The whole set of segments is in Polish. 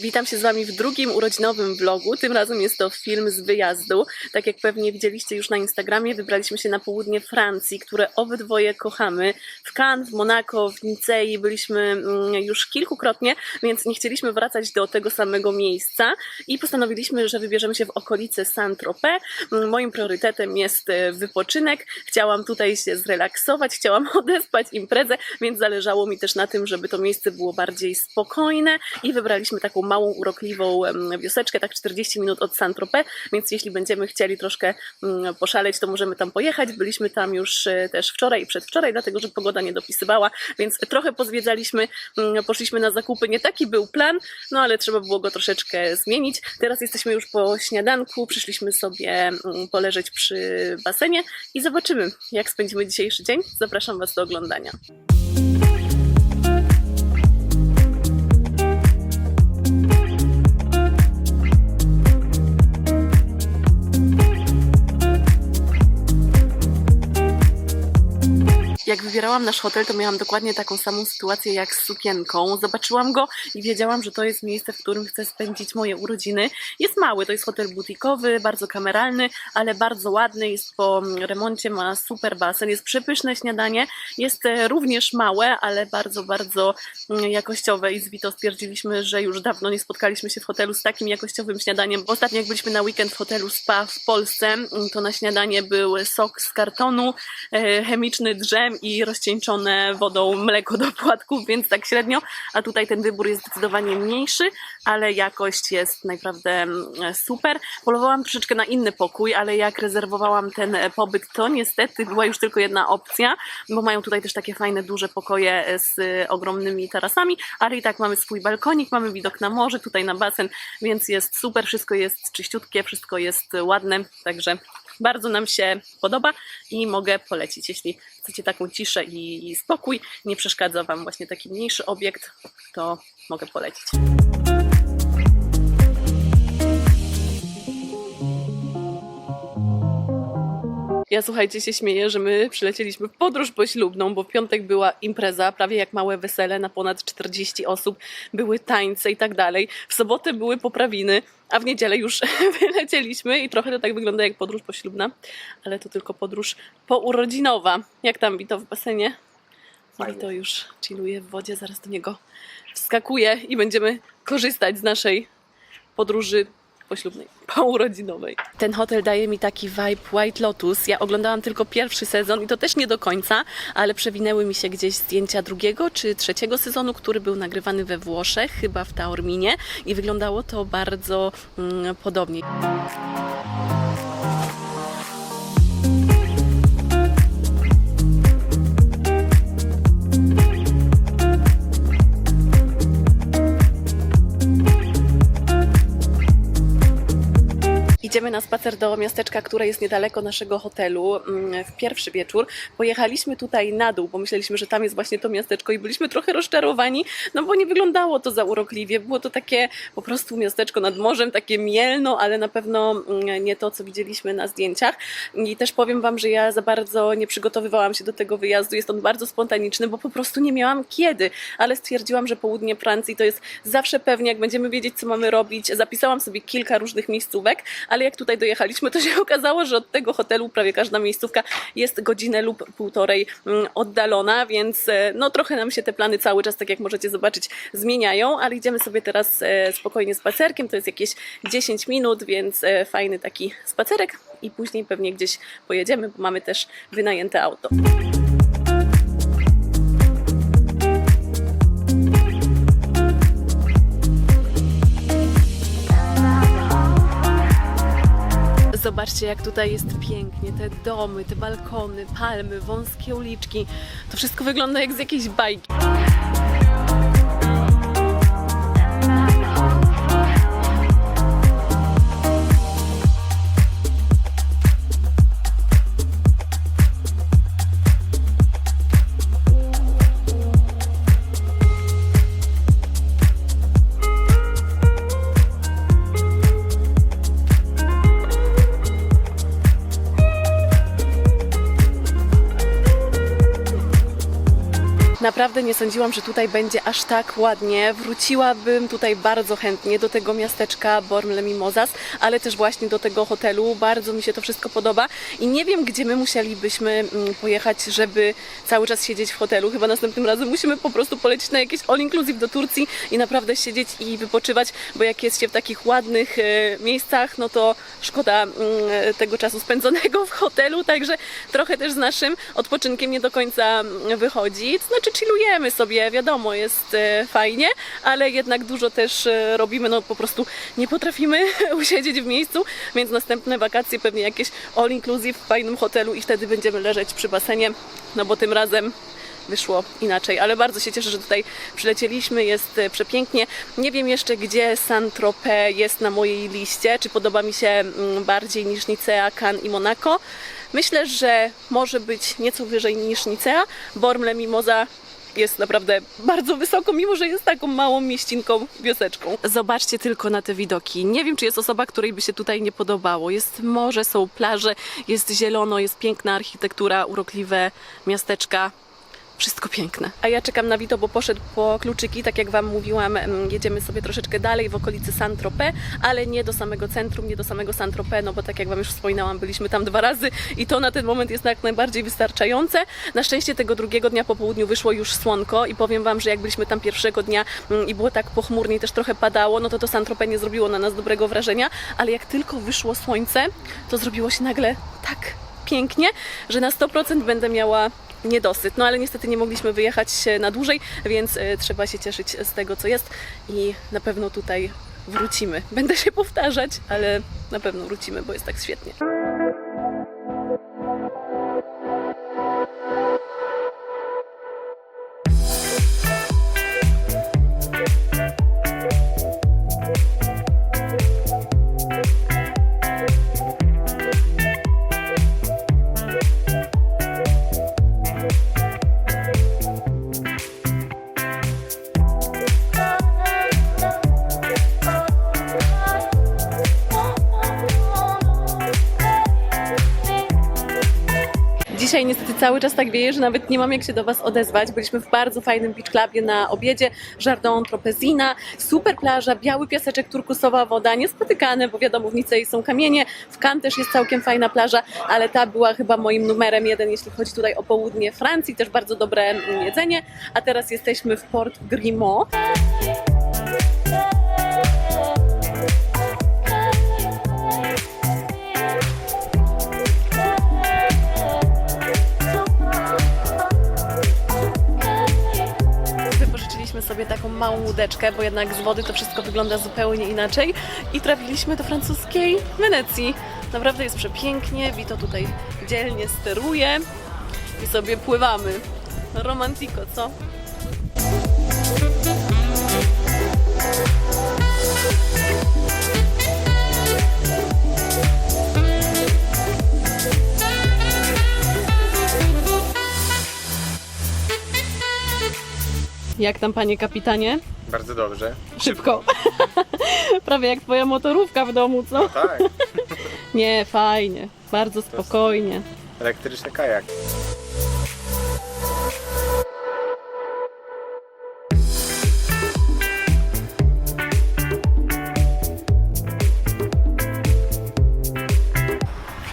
Witam się z Wami w drugim urodzinowym vlogu. Tym razem jest to film z wyjazdu. Tak jak pewnie widzieliście już na Instagramie, wybraliśmy się na południe Francji, które obydwoje kochamy. W Cannes, w Monako, w Nicei byliśmy mm, już kilkukrotnie, więc nie chcieliśmy wracać do tego samego miejsca i postanowiliśmy, że wybierzemy się w okolice Saint-Tropez. Mm, Moim priorytetem jest e, wypoczynek. Chciałam tutaj się zrelaksować, chciałam odespać imprezę, więc zależało mi też na tym, żeby to miejsce było bardziej spokojne i wybraliśmy taką małą, urokliwą wioseczkę, tak 40 minut od Saint-Tropez, więc jeśli będziemy chcieli troszkę mm, poszaleć, to możemy tam pojechać. Byliśmy tam już e, też wczoraj i przedwczoraj, dlatego że pogoda nie dopisywała, więc trochę pozwiedzaliśmy, mm, poszliśmy na zakupy. Nie taki był plan, no ale trzeba było go troszeczkę zmienić. Teraz jesteśmy już po śniadanku, przyszliśmy sobie mm, poleżeć przy basenie i zobaczymy, jak spędzimy dzisiejszy dzień. Zapraszam Was do oglądania. Wybierałam nasz hotel, to miałam dokładnie taką samą sytuację jak z sukienką. Zobaczyłam go i wiedziałam, że to jest miejsce, w którym chcę spędzić moje urodziny. Jest mały, to jest hotel butikowy, bardzo kameralny, ale bardzo ładny. Jest po remoncie, ma super basen, jest przepyszne śniadanie. Jest również małe, ale bardzo, bardzo mm, jakościowe i z Vito stwierdziliśmy, że już dawno nie spotkaliśmy się w hotelu z takim jakościowym śniadaniem. Ostatnio jak byliśmy na weekend w hotelu Spa w Polsce, to na śniadanie był sok z kartonu, e, chemiczny drzem i rozcieńczone wodą mleko do płatków, więc tak średnio, a tutaj ten wybór jest zdecydowanie mniejszy, ale jakość jest naprawdę mm, super. Polowałam troszeczkę na inny pokój, ale jak rezerwowałam ten e, pobyt, to niestety była już tylko jedna opcja, bo mają tutaj też takie fajne, duże pokoje e, z e, ogromnymi tarasami, ale i tak mamy swój balkonik, mamy widok na morze, tutaj na basen, więc jest super, wszystko jest czyściutkie, wszystko jest ładne, także bardzo nam się podoba i mogę polecić, jeśli chcecie taką ciszę i, spokój, nie przeszkadza Wam właśnie taki mniejszy obiekt, to mogę polecić. Ja słuchajcie, się śmieję, że my przylecieliśmy w podróż poślubną, bo w piątek była impreza, prawie jak małe wesele na ponad 40 osób, były tańce i tak dalej. W sobotę były poprawiny, a w niedzielę już wylecieliśmy i trochę to tak wygląda jak podróż poślubna, ale to tylko podróż pourodzinowa. Jak tam Wito w basenie? Fajnie. Wito już chilluje w wodzie, zaraz do niego wskakuje i będziemy korzystać z naszej podróży poślubnej, pourodzinowej. Ten hotel daje mi taki vibe White Lotus. Ja oglądałam tylko pierwszy sezon i to też nie do końca, ale przewinęły mi się gdzieś zdjęcia drugiego czy trzeciego sezonu, który był nagrywany we Włoszech, chyba w Taorminie i wyglądało to bardzo mm, podobnie. Na spacer do miasteczka, które jest niedaleko naszego hotelu mm, w pierwszy wieczór. Pojechaliśmy tutaj na dół, bo myśleliśmy, że tam jest właśnie to miasteczko i byliśmy trochę rozczarowani, no bo nie wyglądało to za urokliwie. Było to takie po prostu miasteczko nad morzem, takie mielno, ale na pewno mm, nie to, co widzieliśmy na zdjęciach. I też powiem Wam, że ja za bardzo nie przygotowywałam się do tego wyjazdu. Jest on bardzo spontaniczny, bo po prostu nie miałam kiedy, ale stwierdziłam, że południe Francji to jest zawsze pewnie, jak będziemy wiedzieć, co mamy robić. Zapisałam sobie kilka różnych miejscówek, ale jak tutaj dojechaliśmy, to się okazało, że od tego hotelu prawie każda miejscówka jest godzinę lub półtorej mm, oddalona, więc e, no trochę nam się te plany cały czas, tak jak możecie zobaczyć, zmieniają, ale idziemy sobie teraz e, spokojnie spacerkiem, to jest jakieś 10 minut, więc e, fajny taki spacerek i później pewnie gdzieś pojedziemy, bo mamy też wynajęte auto. Zobaczcie, jak tutaj jest pięknie. Te domy, te balkony, palmy, wąskie uliczki. To wszystko wygląda jak z jakiejś bajki. Naprawdę nie sądziłam, że tutaj będzie aż tak ładnie. Wróciłabym tutaj bardzo chętnie do tego miasteczka Bormle Mimosas, ale też właśnie do tego hotelu. Bardzo mi się to wszystko podoba i nie wiem, gdzie my musielibyśmy mm, pojechać, żeby cały czas siedzieć w hotelu. Chyba następnym razem musimy po prostu polecieć na jakieś all inclusive do Turcji i naprawdę siedzieć i wypoczywać, bo jak jest się w takich ładnych e, miejscach, no to szkoda mm, tego czasu spędzonego w hotelu, także trochę też z naszym odpoczynkiem nie do końca mm, wychodzi. To znaczy chillujemy sobie, wiadomo, jest e, fajnie, ale jednak dużo też e, robimy, no po prostu nie potrafimy usiedzieć w miejscu, więc następne wakacje pewnie jakieś all inclusive w fajnym hotelu i wtedy będziemy leżeć przy basenie, no bo tym razem wyszło inaczej, ale bardzo się cieszę, że tutaj przylecieliśmy, jest e, przepięknie. Nie wiem jeszcze, gdzie Saint-Tropez jest na mojej liście, czy podoba mi się mm, bardziej niż Nicea, Cannes i Monaco. Myślę, że może być nieco wyżej niż Nicea. Bormle Mimoza jest naprawdę bardzo wysoko, mimo że jest taką małą mieścinką, wioseczką. Zobaczcie tylko na te widoki. Nie wiem, czy jest osoba, której by się tutaj nie podobało. Jest morze, są plaże, jest zielono, jest piękna architektura, urokliwe miasteczka. Wszystko piękne. A ja czekam na Vito, bo poszedł po kluczyki. Tak jak Wam mówiłam, em, jedziemy sobie troszeczkę dalej w okolicy Saint-Tropez, ale nie do samego centrum, nie do samego Saint-Tropez, no bo tak jak Wam już wspominałam, byliśmy tam dwa razy i to na ten moment jest jak najbardziej wystarczające. Na szczęście tego drugiego dnia po południu wyszło już słonko i powiem Wam, że jak byliśmy tam pierwszego dnia mm, i było tak pochmurnie i też trochę padało, no to to Saint-Tropez nie zrobiło na nas dobrego wrażenia, ale jak tylko wyszło słońce, to zrobiło się nagle tak pięknie, że na 100% będę miała niedosyt. No ale niestety nie mogliśmy wyjechać na dłużej, więc e, trzeba się cieszyć z tego, co jest i na pewno tutaj wrócimy. Będę się powtarzać, ale na pewno wrócimy, bo jest tak świetnie. Cały czas tak wieje, że nawet nie mam jak się do Was odezwać. Byliśmy w bardzo fajnym beach clubie na obiedzie, Jardin Tropezina, super plaża, biały piaseczek, turkusowa woda, niespotykane, bo wiadomo w Nicei są kamienie, w Cannes też jest całkiem fajna plaża, ale ta była chyba moim numerem jeden, jeśli chodzi tutaj o południe Francji, też bardzo dobre mm, jedzenie, a teraz jesteśmy w Port Grimaud. Małą łódeczkę, bo jednak z wody to wszystko wygląda zupełnie inaczej i trafiliśmy do francuskiej Wenecji. Naprawdę jest przepięknie, Vito tutaj dzielnie steruje i sobie pływamy. Romantiko, co? Jak tam, panie kapitanie? Bardzo dobrze. Szybko. Prawie jak twoja motorówka w domu, co? Tak, Nie, fajnie. Bardzo spokojnie. elektryczny kajak.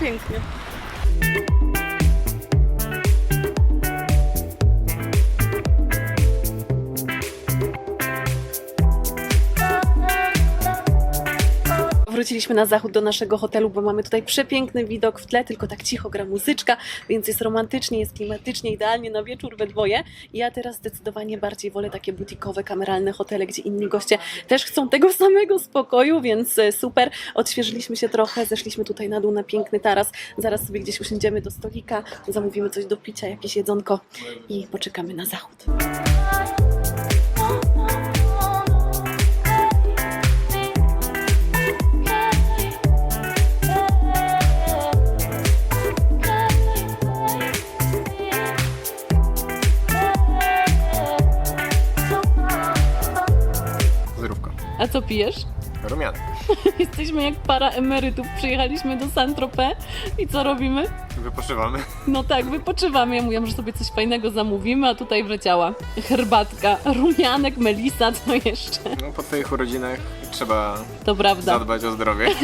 Pięknie. Wróciliśmy na zachód do naszego hotelu, bo mamy tutaj przepiękny widok w tle, tylko tak cicho gra muzyczka, więc jest romantycznie, jest klimatycznie, idealnie na wieczór we dwoje. Ja teraz zdecydowanie bardziej wolę takie butikowe, kameralne hotele, gdzie inni goście też chcą tego samego spokoju, więc e, super. Odświeżyliśmy się trochę, zeszliśmy tutaj na dół na piękny taras. Zaraz sobie gdzieś usiądziemy do stolika, zamówimy coś do picia, jakieś jedzonko i poczekamy na zachód. Pijesz? Rumianek. Jesteśmy jak para emerytów. Przyjechaliśmy do Saint-Tropez i co robimy? Wypoczywamy. No tak, wypoczywamy. Ja mówiłam, że sobie coś fajnego zamówimy, a tutaj wleciała herbatka, rumianek, melisa, co jeszcze? No po twoich urodzinach trzeba To prawda. zadbać o zdrowie.